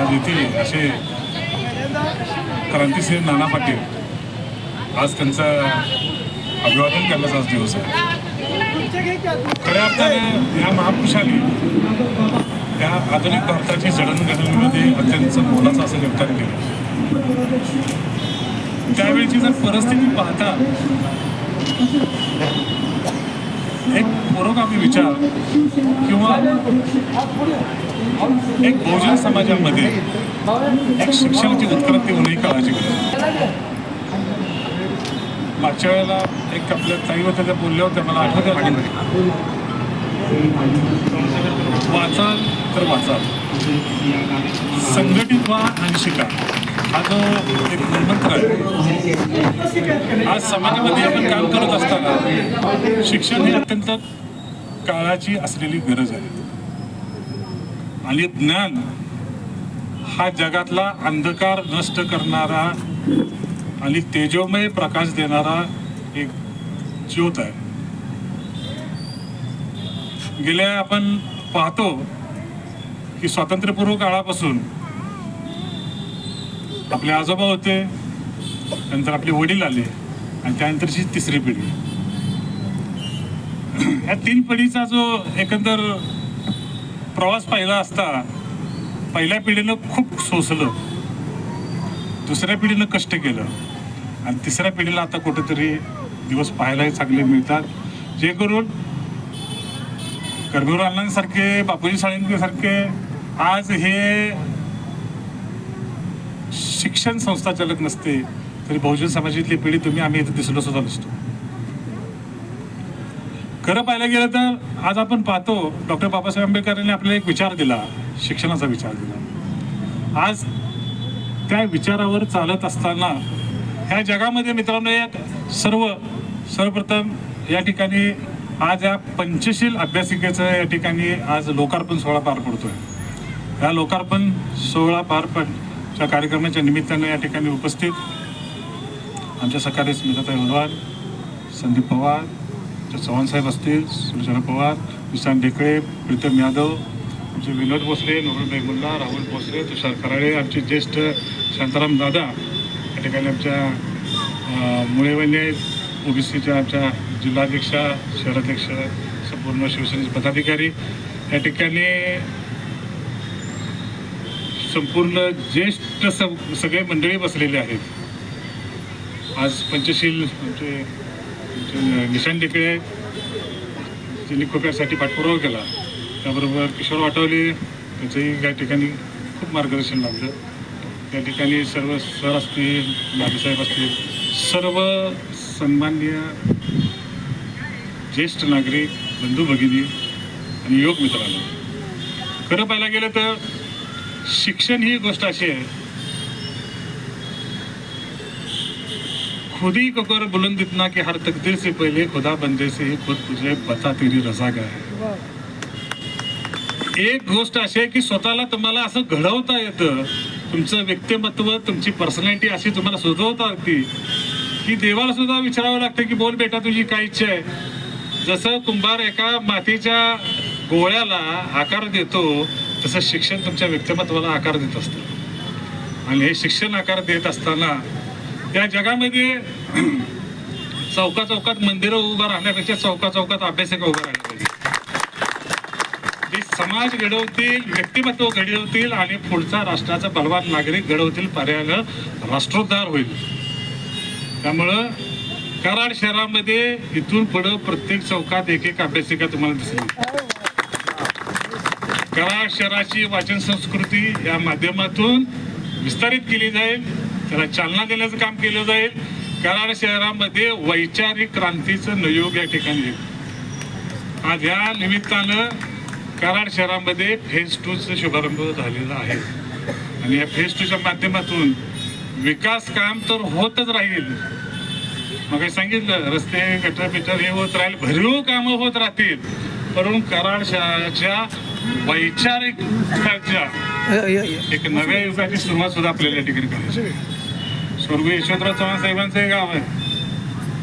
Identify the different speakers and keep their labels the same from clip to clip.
Speaker 1: आज असे क्रांतिसिंह नाना पाटील आज त्यांचा अभिवादन करण्याचा आज दिवस आहे. खऱ्या अर्थाने या महापुरुषांनी त्या आधुनिक भारताची जडणघडणीमध्ये अत्यंत मोलाचं असं योगदान केलं. त्यावेळची जर परिस्थिती पाहता एक पुरोगामी विचार किंवा एक बहुजन समाजामध्ये एक शिक्षणाची उत्क्रांती होणे काळाची गरज मागच्या वेळेला एक आपल्या ताई होत्या त्या बोलल्या होत्या मला आठवतं वाचाल तर वाचाल. संघटित व्हा आणि शिका. हा जो एक मंत्र आहे. आज समाजामध्ये आपण काम करत असताना शिक्षण ही अत्यंत काळाची असलेली गरज आहे. आणि ज्ञान हा जगातला अंधकार नष्ट करणारा आणि तेजोमय प्रकाश देणारा एक ज्योत आहे. गेल्या आपण पाहतो की स्वातंत्र्यपूर्व काळापासून आपले आजोबा होते नंतर आपले वडील आले आणि त्यानंतरची तिसरी पिढी. या तीन पिढीचा जो एकंदर प्रवास पाहिला असता पहिल्या पिढीनं खूप सोसलं. दुसऱ्या पिढीनं कष्ट केलं. आणि तिसऱ्या पिढीला आता कुठेतरी दिवस पाहायलाही चांगले मिळतात. जे करून कर्मवीर अण्णांसारखे बापूजी साळुंके आज हे शिक्षण संस्था चालक नसते तरी बहुजन समाजातली पिढी तुम्ही आम्ही इथे दिसलो सुद्धा नसतो खरं पाहायला गेलं तर आज आपण पाहतो डॉक्टर बाबासाहेब आंबेडकरांनी आपल्याला एक विचार दिला शिक्षणाचा विचार दिला. आज त्या विचारावर चालत असताना ह्या जगामध्ये मित्रांनो या सर्व सर्वप्रथम या ठिकाणी आज या पंचशील अभ्यासिकेचं या ठिकाणी आज लोकार्पण सोहळा पार पडतो आहे या लोकार्पण सोहळा पार पडच्या कार्यक्रमाच्या निमित्तानं या ठिकाणी उपस्थित आमच्या सकाळी स्मिताताई होलवार संदीप पवार आमचे चव्हाणसाहेब असतील शरद पवार किसान ढेकळे प्रीतम यादव आमचे विनोद भोसले नवरबाई मुल्ला राहुल भोसले तुषार कराळे आमचे ज्येष्ठ शांताराम दादा या ठिकाणी आमच्या अं, मुळेवणे ओबीसीच्या आमच्या जिल्हाध्यक्षा शहराध्यक्ष संपूर्ण शिवसेनेचे पदाधिकारी. या ठिकाणी संपूर्ण ज्येष्ठ सगळे मंडळी बसलेले आहेत. आज पंचशील आमचे मिशन निशांत ढेकळे खूप यासाठी पाठपुरावा केला. त्याबरोबर किशोर वाटवले त्याचंही या ठिकाणी खूप मार्गदर्शन लाभलं त्या ठिकाणी सर्व सर असतील नागेसाहेब असतील सर्व सन्माननीय ज्येष्ठ नागरिक बंधू भगिनी आणि योग मित्रांनो. खरं पाहायला गेलं तर शिक्षण ही गोष्ट अशी आहे खुद ही ककर बुलंद इतना कि हर तकदीर से पहले खुदा बंदे से खुद तुझे पता तेरी रजा काय एक गोष्ट अशी आहे की स्वतःला तुम्हाला असं घडवता येतं. तुमचं व्यक्तिमत्व तुमची पर्सनॅलिटी अशी तुम्हाला सुचवता येते. की देवाला सुद्धा विचारावं लागतं की बोल बेटा तुझी काय इच्छा आहे? जसं कुंभार एका मातीच्या गोळ्याला आकार देतो तसं शिक्षण तुमच्या व्यक्तिमत्वाला आकार देत असतं. आणि हे शिक्षण आकार देत असताना त्या जगामध्ये चौका चौकात मंदिरं उभं राहण्यापेक्षा चौका चौकात अभ्यासक उभं राहिलं पाहिजे. जे समाज घडवतील व्यक्तिमत्व घडवतील आणि पुढचा राष्ट्राचा बलवान नागरिक घडवतील पर्यायानं राष्ट्रोद्धार होईल. त्यामुळं कराड शहरामध्ये इथून पुढं प्रत्येक चौकात एक एक अभ्यासिका तुम्हाला दिसली कराड शहराची वाचन संस्कृती या माध्यमातून विस्तारित केली जाईल. त्याला चालना देण्याचं काम केलं जाईल. कराड शहरामध्ये वैचारिक क्रांतीचं नयोग या ठिकाणी येईल. आज या निमित्तानं कराड शहरामध्ये फेज टूचं शुभारंभ झालेला आहे. आणि या फेज टूच्या माध्यमातून विकास काम तर होतच राहील. मग सांगितलं रस्ते गटर बिटर हे होत राहील भरीव कामं होत राहतील. परंतु कराड शहराच्या वैचारिक एक नव्या युगाची सुरुवात सुद्धा आपल्याला या ठिकाणी करायची स्वर्गीय यशवंतराव चव्हाण साहेबांचं हे गाव आहे.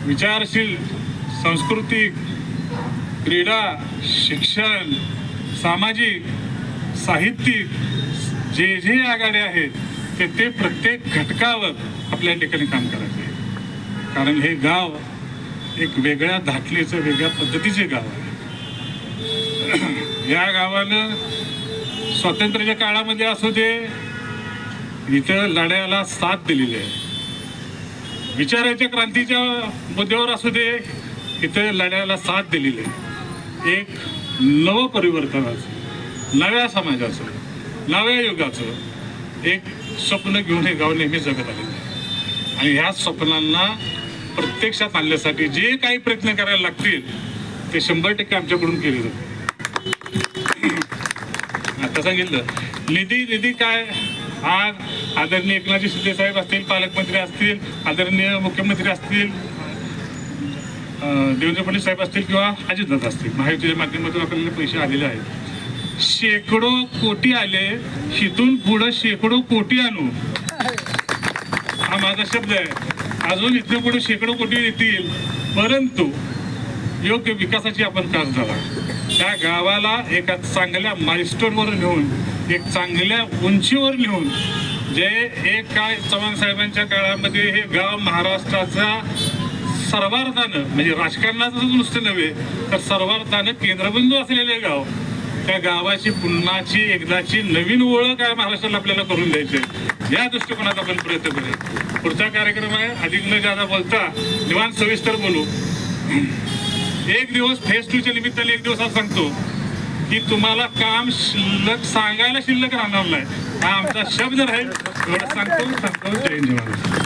Speaker 1: विचारशील सांस्कृतिक क्रीडा शिक्षण सामाजिक साहित्यिक जे जे आघाडी आहेत ते ते प्रत्येक घटकावर आपल्या ठिकाणी काम करायचे. कारण हे गाव एक वेगळ्या धाटलीचं वेगळ्या पद्धतीचे गाव आहे. या गावानं स्वातंत्र्याच्या काळामध्ये असू दे इथं लढ्याला साथ दिलेली आहे. विचाराच्या क्रांतीच्या मुद्द्यावर असू दे इथं लढ्याला साथ दिलेली आहे. एक नव परिवर्तनाचं नव्या समाजाचं नव्या युगाचं एक स्वप्न घेऊन हे गाव नेहमी जगत आलेलं आहे. आणि ह्या स्वप्नांना प्रत्यक्षात आणण्यासाठी जे काही प्रयत्न करायला लागतील ते शंभर टक्के आमच्याकडून केले जातील आता सांगितलं निधी निधी काय? आज आदरणीय एकनाथजी शिंदे साहेब असतील पालकमंत्री असतील आदरणीय मुख्यमंत्री असतील देवेंद्र फडणवीस साहेब असतील किंवा अजितदादा असतील. महायुतीच्या माध्यमातून आपल्याला पैसे आलेले आहेत. शेकडो कोटी आले हिथून पुढं शेकडो कोटी आणू. हा माझा शब्द आहे. अजून इथून पुढे शेकडो कोटी येतील परंतु योग्य विकासाची आपण कास झाला त्या गावाला एका चांगल्या माइलस्टोनवर घेऊन एक चांगल्या उंचीवर नेऊन जे एक काय चव्हाण साहेबांच्या काळामध्ये हे गाव महाराष्ट्राचा सर्वार्थानं म्हणजे राजकारणाचं नुसतं नव्हे तर सर्वार्थानं केंद्रबिंदू असलेले गाव त्या गावाची पुन्हाची एकदाची नवीन ओळख आहे महाराष्ट्राला आपल्याला करून द्यायची आहे. या दृष्टिकोनात आपण प्रयत्न करूया. पुढचा कार्यक्रम आहे अधिक न जादा बोलता निवान सविस्तर बोलू. एक दिवस फेस टूच्या निमित्ताने एक दिवस आज सांगतो. की तुम्हाला काम शिल्लक सांगायला शिल्लक राहणार नाही. हा आमचा शब्द राहील. एवढं सांगतो सांगतो. जय जवान